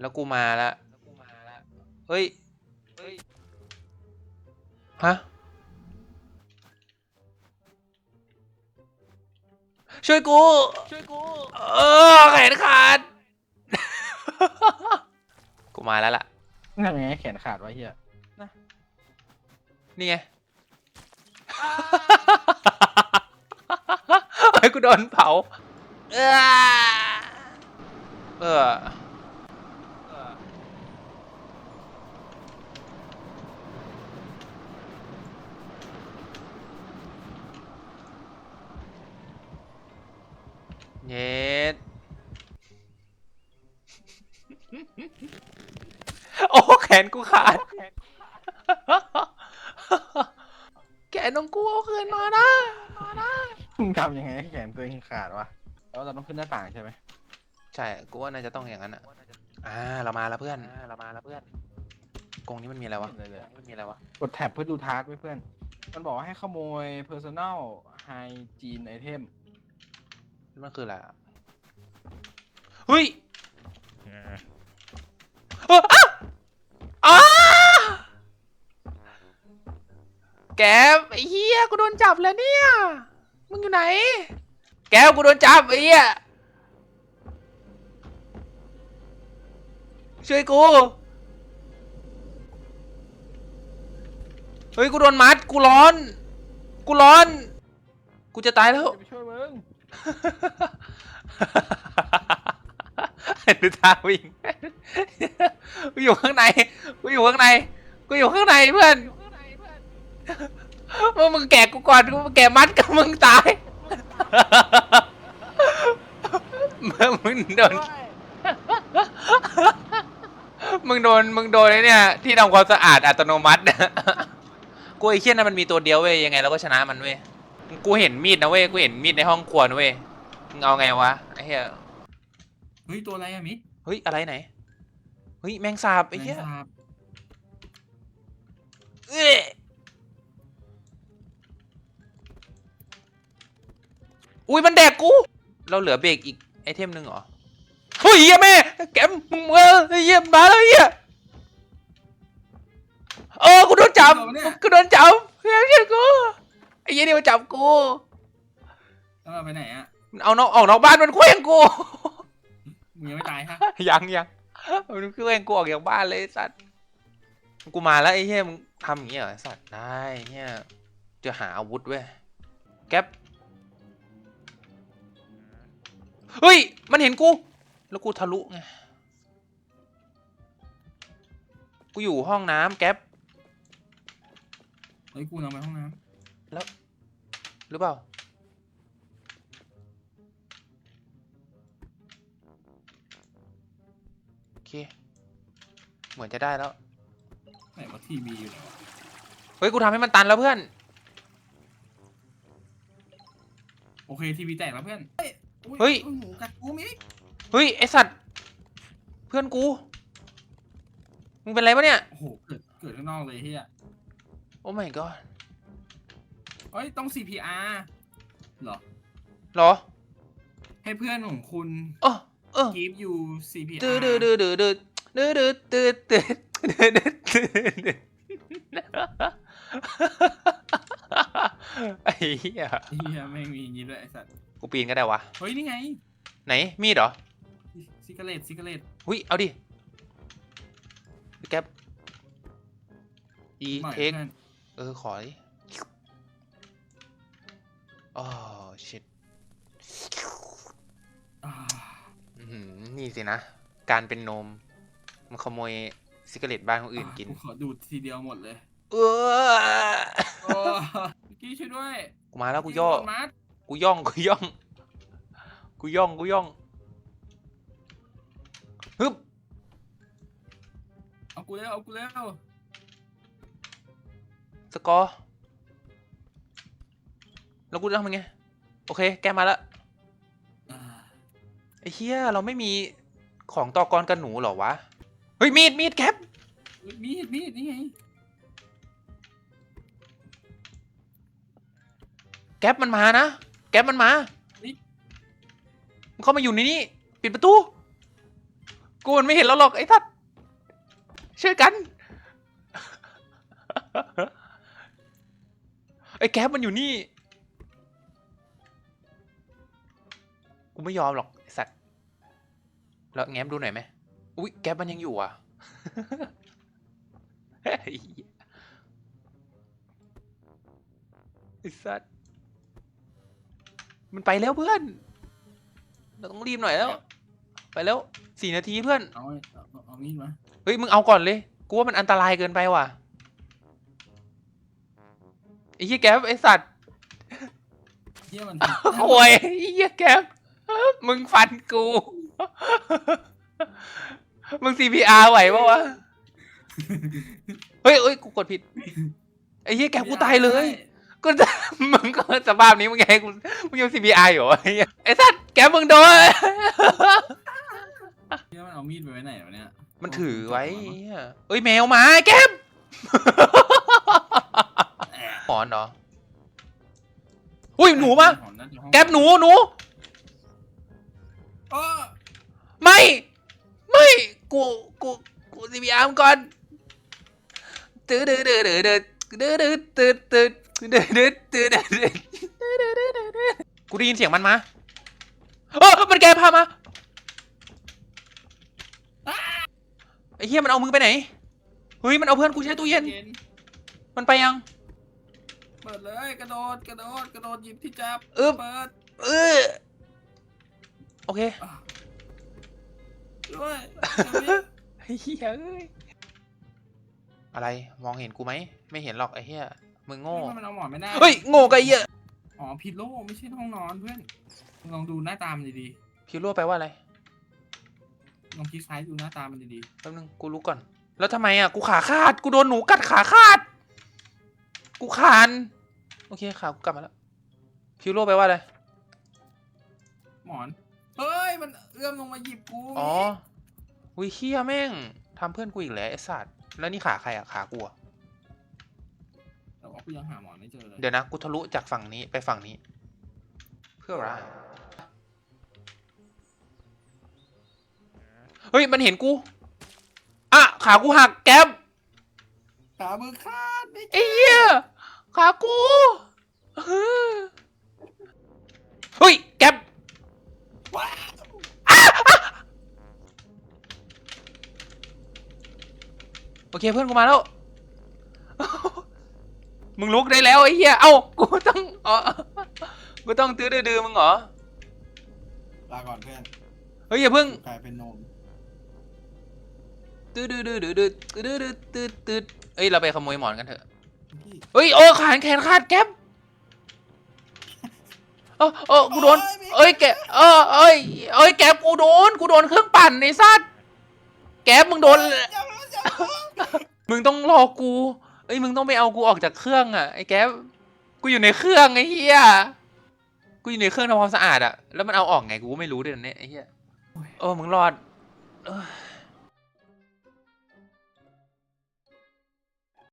แล้วกูมาละเฮ้ย ฮะ ช่วยกู ช่วยกู เออแขนขาด กูมาแล้วล่ะนั่นไงแขนขาดไว้เฮียนี่ไงไอ้กูโดนเผา เออ เออเย็ดโอ้แขนกูขาด แขนของกูเอาคืนมานะมึงทำยังไงให้แขนตัวเองขาดวะแล้วเราต้องขึ้นหน้าต่างใช่ไหมใช่กูว่าน่าจะต้องอย่างนั้นอะอ่าเรามาแล้วเพื่อนเรามาแล้วเพื่อนกรงนี้มันมีอะไรวะเลยเลยมันมีอะไรวะกดแท็บเพื่อดูทาร์กไว้เพื่อน มันบอกว่าให้ขโมย personal hygiene item มันคืออะไรอะเฮ้ยเอ้ออ้าอ้าแกวไอ้เหี้ยกูโดนจับแล้วเนี่ย มึงอยู่ไหน แกวกูโดนจับไอ้เหี้ยช่วยกูเฮ้ยกูโดนมัดกูร้อน กูร้อน กูจะตายแล้ว จะไปช่วยมึง ดูทาวิ่งกูอยู่ข้างในกูอยู่ข้างในกูอยู่ข้างในเพื่อนเมื่อมึงแกะกูก่อนกูแกะมัดกับมึงตายเมื่อมึงโดนมึงโดนมึงโดนไอ้เนี่ยที่ทำความสะอาดอัตโนมัติกูไอ้เชี่ยนั้นมันมีตัวเดียวเว้ยยังไงเราก็ชนะมันเว้ย กูเห็นมีดนะเว้ย กูเห็นมีดในห้องครัวนะเว้ย มึงเอาไงวะไอ้เหี้ย เฮ้ยตัวอะไรอะมิเฮ้ย อะไรไหน เฮ้ย แมงสาบไอ้เหี้ยแมงสาบเอ้ยอุ้ยมันแดกกู เราเหลือเบรกอีกไอเทมหนึ่งเหรอ เฮ้ยเหี้ยแม่แกมมึงเออเหี้ยมาแล้วเหี้ยเออกูโดนจับตัวเนี่ยกูโดนจับเฮ้ยช่วยกูไอ้เหี้ยนี่มาจับกูแล้วเราไปไหนอะมันเอานอกออกนอกบ้านมันเคว้งกู มึงยังไม่ตายฮะยังยังมันเคว้งกูออกจากบ้านเลยไอ้สัตว์กูมาแล้วไอ้เหี้ยมึงทำอย่างเงี้ยเหรอไอ้สัตว์ได้เหี้ยจะหาอาวุธเว้ยแก๊ปเฮ้ยมันเห็นกู แล้วกูทะลุไงกูอยู่ห้องน้ำแก๊ปเฮ้ยกูนำไปห้องน้ หรือเปล่า โอเค เหมือนจะได้แล้วำไหนว่าทีวีอยู่ไหนวะเฮ้ย กูทำให้มันตันแล้วเพื่อน โอเคทีวีแตกแล้วเพื่อนเฮ้ยอุ๊เฮ้ยอุ๊หมูกัดกูมิเฮ้ย ไอสัตว์ เพื่อนกู มึงเป็นไรปะเนี่ย โอ้โหเกิดเกิดข้างนอกเลยเฮียโอ้ my god เฮ้ยต้อง CPR เหรอ เหรอให้เพื่อนของคุณ เออเออ give you CPR ดื้อดื้อดื้อดื้อดื้อดื้อดื้อดื้อดื้อดื้อดื้อดื้อไอ้เหี้ยเฮียแม่งมีอย่างงี้ด้วยไอ้สัตว์กูปีนก็ได้วะ เฮ้ยนี่ไงไหน มีดเหรอ ซิกาเลตซิกาเลต หุยเอาดิแก๊ปอีหน่อยเทคเพื่อนเออ ขอดิ โอ้ชิตอ่านี่สินะ การเป็นโนมมาขโมยซิกเรตบ้านคนอื่นกินกูขอดูดทีเดียวหมดเลย เออโอ้มิกกี้ช่วยด้วย กูมาแล้วกูย่อมิกี้โดนมัดกูย่อง กูย่อง กูย่อง กูย่องฮึบเอากูแล้วเอากูแล้วสกอร์ แล้วกูจะทำยังไง โอเค แกมาแล้วอ่าไอ้เหี้ยเราไม่มีของต่อกรกันหนูเหรอวะ เฮ้ย มีดมีดแคปเฮ้ยมีดมีดนี่ไงแก๊ปมันมานะ แก๊ปมันมา มันเข้ามาอยู่ในนี้ ปิดประตู กูมันไม่เห็นแล้วหรอกไอ้ทัดช่วยกัน ไอ้แก๊ปมันอยู่นี่ กูไม่ยอมหรอกไอ้สัตว์แล้วแง้มดูหน่อยไหมอุ้ยแก๊ปมันยังอยู่อะไอ้เหี้ยไอ้สัตว์มันไปแล้วเพื่อน เราต้องรีบหน่อยแล้ว ไปแล้วสี่นาทีเพื่อนเอาไว้เอาเอาเอามีดมาเฮ้ยมึงเอาก่อนเลย กูว่ามันอันตรายเกินไปว่ะไอ้เหี้ยแก๊ปไอ้สัตว์เฮียมัน โอ้ยไอ้เหี้ยแก๊ป มึงฟันกู มึง CPR ไหวปะวะ เฮ้ยเฮ้ย กูกดผิด ไอ้เหี้ยแก๊ปกูตายเลยก็จะมึงก็สภาพนี้มึงไงกู มึงยัง CPR อยู่วะไอ้เหี้ยไอ้สัตว์แก๊ปมึงโดนเฮียมันเอามีดไปไว้ไหนวะเนี่ยมันถือไว้เหี้ยเอ้ยแมวมาแก๊ปหมอนเหรอ อุ้ยหนูมาหอนน่จะห้องแก๊ปหนูหนู เออไม่ ไม่กูกูกูซีพีอาร์มก่อนตื้อดื้อดื้อดื้อดื้อดื้อดื้อตื้อตื้อดื้อดื้อตื้อดื้อดื้อดื้อกูได้ยินเสียงมันมาเออมันแกพามาไอ้เหี้ยมันเอามือไปไหนเฮ้ยมันเอาเพื่อนกูใช้ตู้เย็น มันไปยัง เปิดเลยกระโดดกระโดดกระโดดหยิบที่จับอึ๊บเปิดเออโอเคด้วยไอ้เหี้ยเอ้ยอะไรมองเห็นกูไหมไม่เห็นหรอกไอ้เหี้ยมึงโง่นี่มันเอาหมอนไม่ได้เฮ้ยโง่กับไอ้เหี้ยอ๋อผิดโลกไม่ใช่ห้องนอนเพื่อนมึงลองดูหน้าตามันดีพิวโรแปลว่าอะไรๆลองคลิกซ้ายดูหน้าตามันดีแป๊บนึงกูรู้ก่อน แล้วทำไมอะกูขาขาดกูโดนหนูกัดขาขาด กูคานโอเคขากูกลับมาแล้วพิวโรแปลว่าอะไรๆหมอน เฮ้ย มันเอื้อมลงมาหยิบกูอ๋อวิเฮียแม่งทำเพื่อนกูอีกแล้วไอ้สัตว์แล้วนี่ขาใครอะขากูอะแต่ว่ากูยังหาหมอนไม่เจอเลยเดี๋ยวนะกูทะลุจากฝั่งนี้ไปฝั่งนี้ เพื่ออะไรเฮ้ย มันเห็นกูอะขากูหักแก๊บขามือขาดไม่ไอ้เหี้ยขากูเฮ้ยแก๊บว้า โอเคเพื่อนกูมาแล้ว มึงลุกได้แล้วไอ้เหี้ย เอ้า กูต้องอ๋อกูต้องตื้อดื้อๆมึงเหรอ ลาก่อนเพื่อนเฮ้ยอย่าเพิ่ง กลายเป็นนมตื้อดื้อดื้อดื้อดื้อดื้อดื้อตื้อตื้อเอ้ยเราไปขโมยหมอนกันเถอะ พี่เฮ้ยโอ้ขาแขนขาดแก๊บ เออเออกูโดน เอ้ยแกเออเอ้ยเอ้ยแก๊บกูโดนกูโดนเครื่องปั่นไอ้สัตว์แก๊บมึงโดนมึงต้องรอกู เอ้ยมึงต้องไปเอากูออกจากเครื่องอะไอ้แก๊ปกูอยู่ในเครื่องไอ้เหี้ย กูอยู่ในเครื่องทำความสะอาดอะ แล้วมันเอาออกไงกูก็ไม่รู้เดี๋ยวนี้ไอ้เหี้ย โอ้มึงรอดเอ้ย